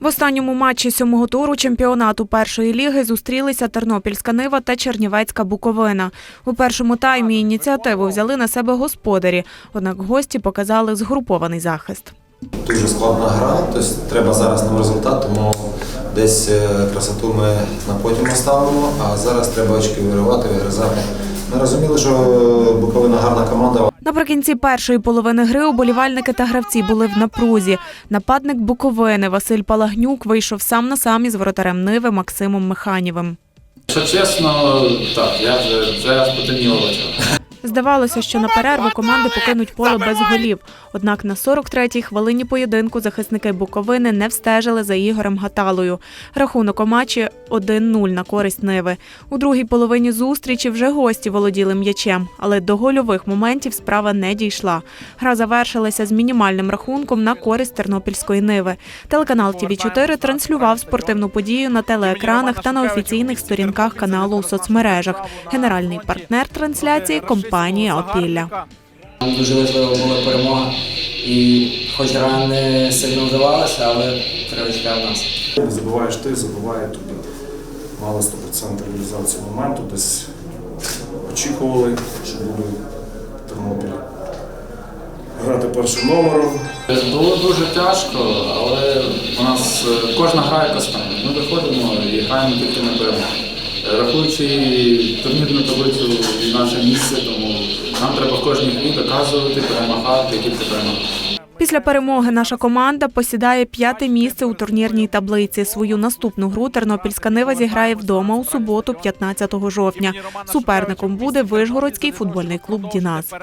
В останньому матчі сьомого туру чемпіонату першої ліги зустрілися Тернопільська Нива та Чернівецька Буковина. У першому таймі ініціативу взяли на себе господарі, однак гості показали згрупований захист. Дуже складна гра, тобто треба зараз нам результат, тому десь е, красоту ми на потім оставимо, а зараз треба очки виривати, вигризати. Ми розуміли, що Буковина гарна команда, Наприкінці першої половини гри уболівальники та гравці були в напрузі. Нападник Буковини Василь Палагнюк вийшов сам на сам із воротарем Ниви Максимом Механєвим. Якщо чесно, так, я вже, вже очах. Здавалося, що на перерву команди покинуть поле без голів. Однак на 43-й хвилині поєдинку захисники Буковини не встежили за Ігорем Гаталою. Рахунок у матчі 1-0 на користь Ниви. У другій половині зустрічі вже гості володіли м'ячем, але до гольових моментів справа не дійшла. Гра завершилася з мінімальним рахунком на користь Тернопільської Ниви. Телеканал ТВ 4 транслював спортивну подію на телеекранах та на офіційних сторінках каналу у соцмережах. Генеральний партнер трансляції компанія Опілля. Нам дуже важлива була перемога. І хоч гра не сильно вдавалася, але тривочка в нас. Не забуваєш ти, забуває тобі. Мали 100% реалізацію моменту, десь очікували, що буде Тернопіль грати першим номером. Було дуже тяжко, але у нас е, кожна гра якась там. Ми виходимо і граємо тільки на перемогу. Е, Рахуючи турнірну таблицю і наше місце, тому нам треба в кожній грі доказувати, перемагати тільки перемагати. Після перемоги наша команда посідає п'яте місце у турнірній таблиці. Свою наступну гру Тернопільська Нива зіграє вдома у суботу, 15 жовтня. Суперником буде Вишгородський футбольний клуб Дінас.